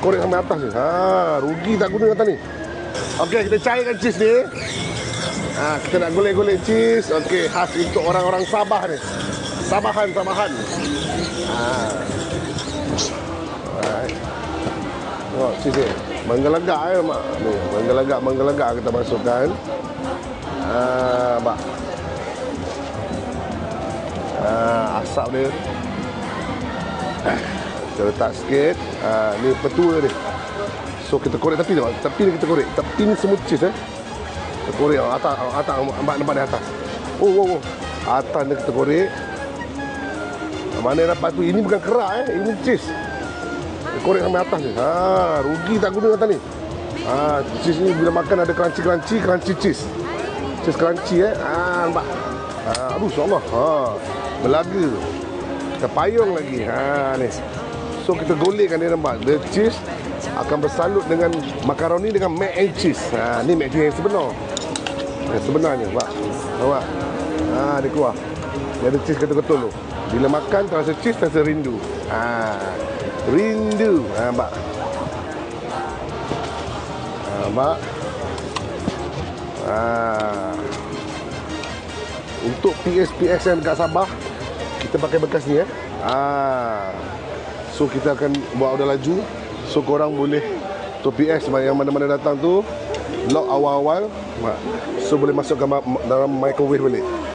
Korek sampai atas ni. Ha, rugi tak guna kata ni. Okey, kita cairkan cheese ni. Ha, kita nak golek-golek cheese. Okey, khas untuk orang-orang Sabah ni. Sabahan, Sabahan. Ha. Alright. Tengok cheese ni. Menggelegak eh, mak. Ni, menggelegak, menggelegak kita masukkan. Ha, mak. Ha, asap dia. Kita letak sikit. Ha, ni petua ni. So kita korek tepi tu. Tepi ni kita korek. Tepi ni semua cheese eh. Kita korek atas atas nampak nampak di atas. Oh oh oh. Atas ni kita korek. Mana dapat tu? Ini bukan kerak eh. Ini cheese. Korek sampai atas ni. Ha, rugi tak guna kata ni. Ha, cheese ni bila makan ada crunchy-crunchy, crunchy cheese. Cheese crunchy eh. Ha, nampak. Ha, aduh insya-Allah. Ha, belaga. Kita payung lagi. Ha, ni. So kita golekkan dia nampak. The cheese akan bersalut dengan makaroni dengan mac and cheese. Ha, ni mac cheese yang sebenar. Yang sebenarnya, Pak. Nampak? Ha, dia keluar. Dia ada cheese ketul-ketul tu. Bila makan terasa cheese, terasa rindu. Ha, rindu. Ha, nampak? Ha, nampak? Ha. Untuk PS-PSN dekat Sabah, kita pakai bekas ni eh. Ha. So kita akan buat order laju. So korang boleh tu PS yang mana-mana datang tu lock awal-awal. So boleh masukkan ma- dalam microwave balik.